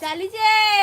ચાલી જાય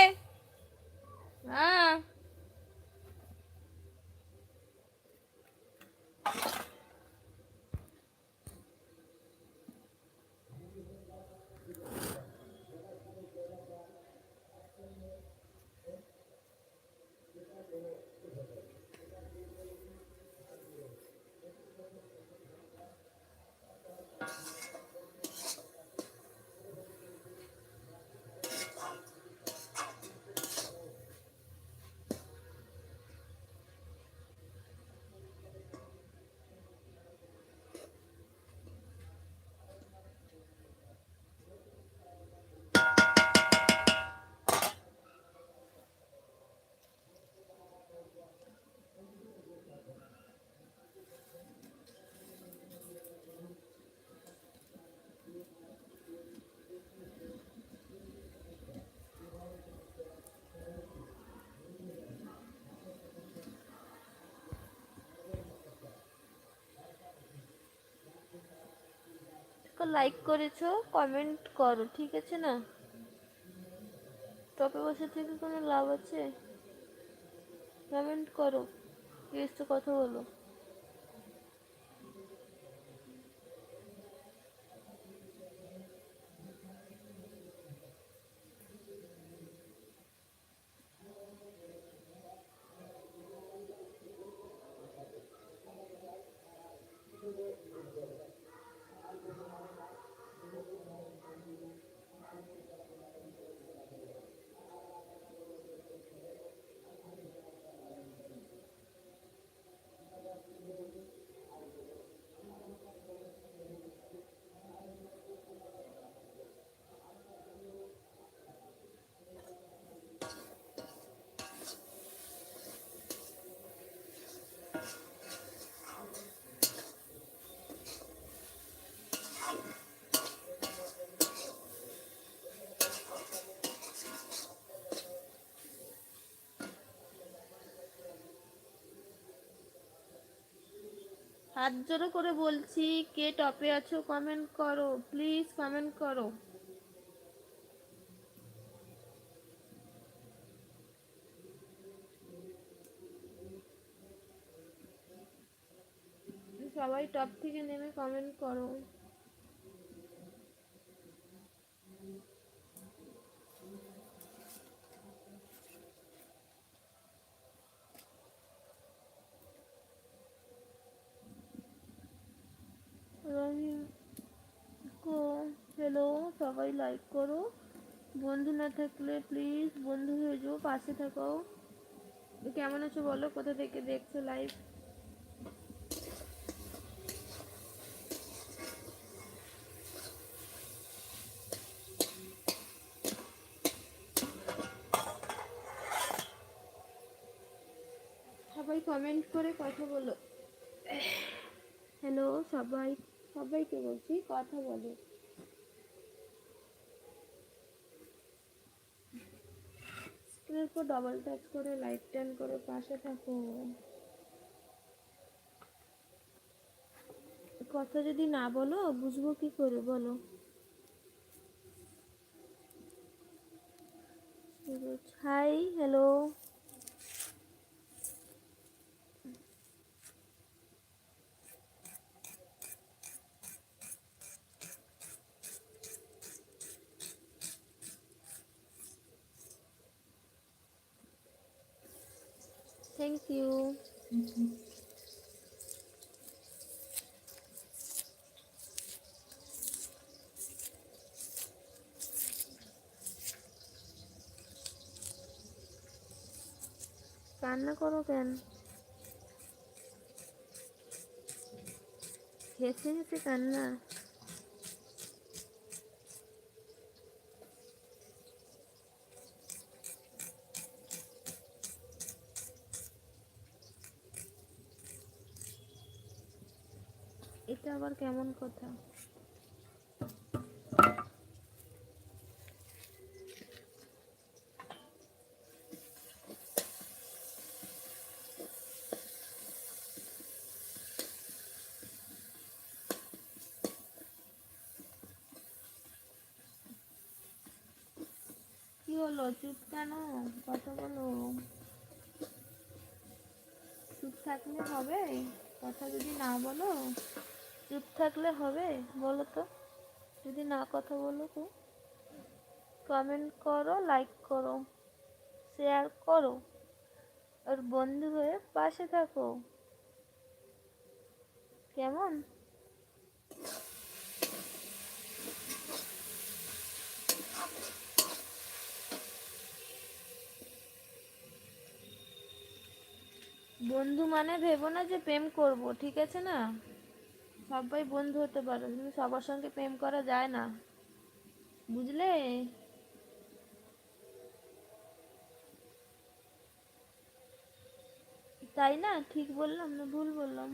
লাইক করেছ কমেন্ট করো, ঠিক আছে না? টপে বসে থেকে কোনো লাভ আছে? কমেন্ট করো তো কথা বলো। হাত জোড়ো করে বলছি, কে টপে আছো কমেন্ট করো প্লিজ কমেন্ট করো। সবাই টপ থেকে নেমে কমেন্ট করো কো হ্যালো সবাই লাইক করো। বন্ধু না থাকলে প্লিজ বন্ধু হয়ে যাও, পাশে থাকো কেমন আছো বলো? কোথা থেকে দেখছ লাইভ সবাই কমেন্ট করে কথা বলো। হ্যালো সবাই, সবাইকে বলছি, কথা বলো। উপর ডবল টাচ করে লাইট টান করে পাশে থাকো কথা যদি না বলো, বুঝব কি করে, বলো। হাই হ্যালো থ্যাংক ইউ কান্না করো কেন? হেসে হেসে কান্না? এটা আবার কেমন কথা? কি হলো? চুপ কেন? কথা বলো। চুপ থাকলে হবে? কথা যদি না বলো? চুপ থাকলে হবে, বলো তো? যদি না কথা বলো তো। কমেন্ট করো লাইক করো শেয়ার করো, আর বন্ধু হয়ে পাশে থাকো। কেমন? বন্ধু মানে ভেবো না যে প্রেম করব, ঠিক আছে না? সবাই বন্ধু হতে পারে, কিন্তু সবার সঙ্গে প্রেম করা যায় না। বুঝলে? তাই না? ঠিক বললাম না, ভুল বললাম?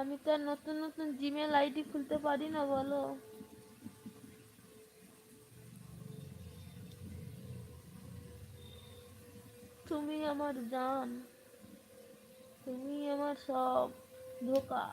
আমি তো আর নতুন নতুন জিমেল আইডি খুলতে পারি না, বলো। তুমি আমার জান তুমি আমার সব ধোকা।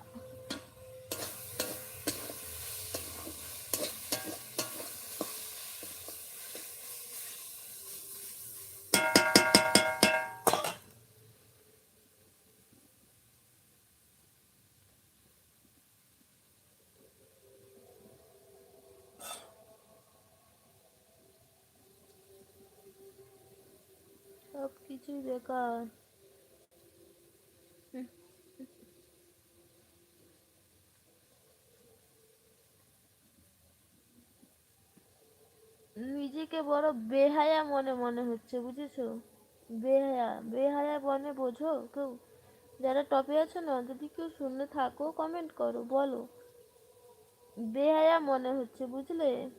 সব কিছুই বেকার। নিজেকে বড় বেহায়া মনে মনে হচ্ছে, বুঝেছ? বেহায়া বেহায়া মনে বোঝো কেউ? যারা টপে আছো না, যদি কেউ শুনে থাকো কমেন্ট করো, বলো। বেহায়া মনে হচ্ছে, বুঝলে?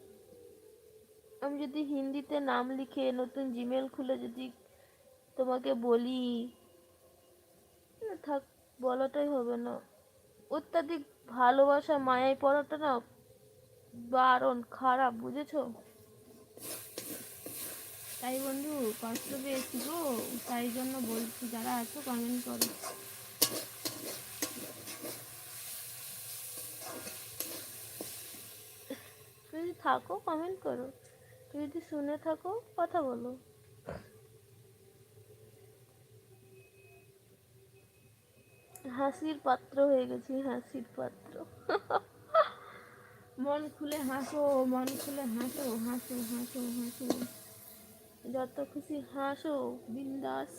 আমি যদি হিন্দিতে নাম লিখে নতুন জিমেল খুলে যদি তোমাকে বলি। থাক বলাটাই হবে না। অত্যাধিক ভালোবাসা মায়ায় পড়াটা না বারণ খারাপ বুঝেছ? তাই বন্ধু কষ্ট পেয়েছি গো। তাই জন্য বলছি যারা আছো কমেন্ট করো। যদি থাকো কমেন্ট করো। যদি শুনে থাকো কথা বলো। হাসির পাত্র হয়ে গেছি, হাসির পাত্র। মন খুলে হাসো, মন খুলে হাসো হাসো হাসো হাসো। যত খুশি হাসো, বিন্দাস।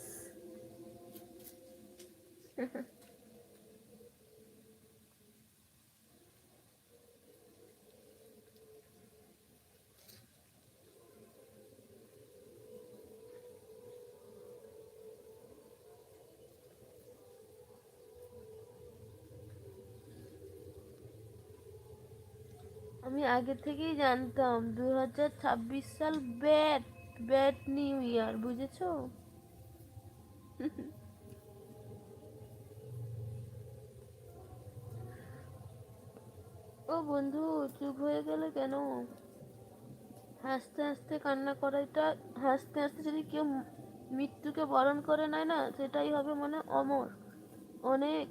আমি আগে থেকেই জানতাম দু হাজার ছাব্বিশ সাল ব্যাট ব্যাট নিউ ইয়ার, বুঝেছ? ও বন্ধু, চুপ হয়ে গেলে কেন? হাসতে হাসতে কান্না করাটা হাসতে হাসতে যদি কেউ মৃত্যুকে বরণ করে নেয় না, সেটাই হবে মানে অমর। অনেক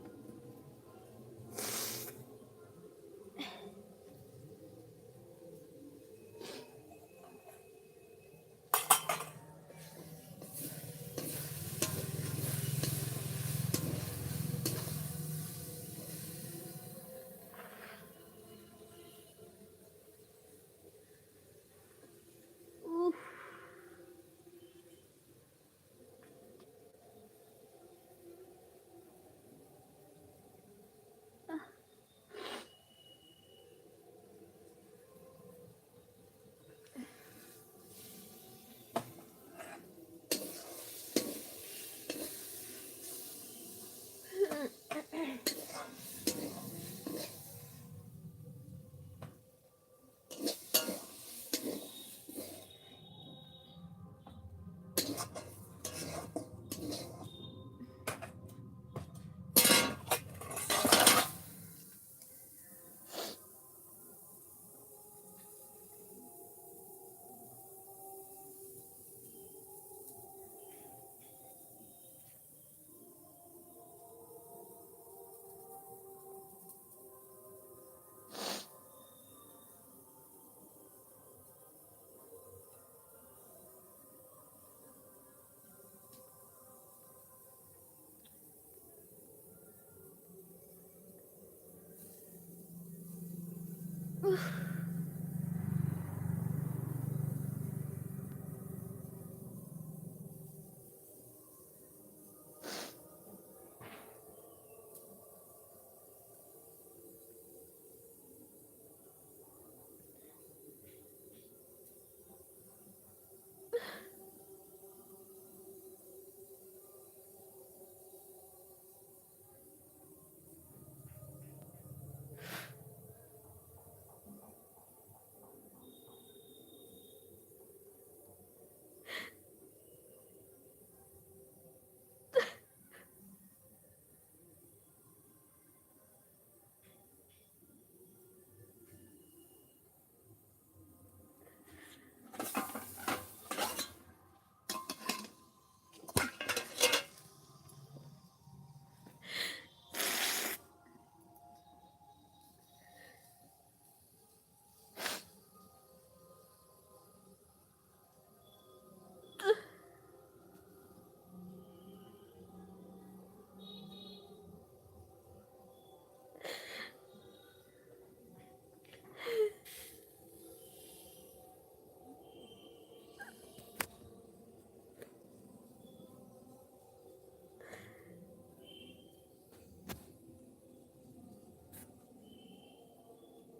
Ugh.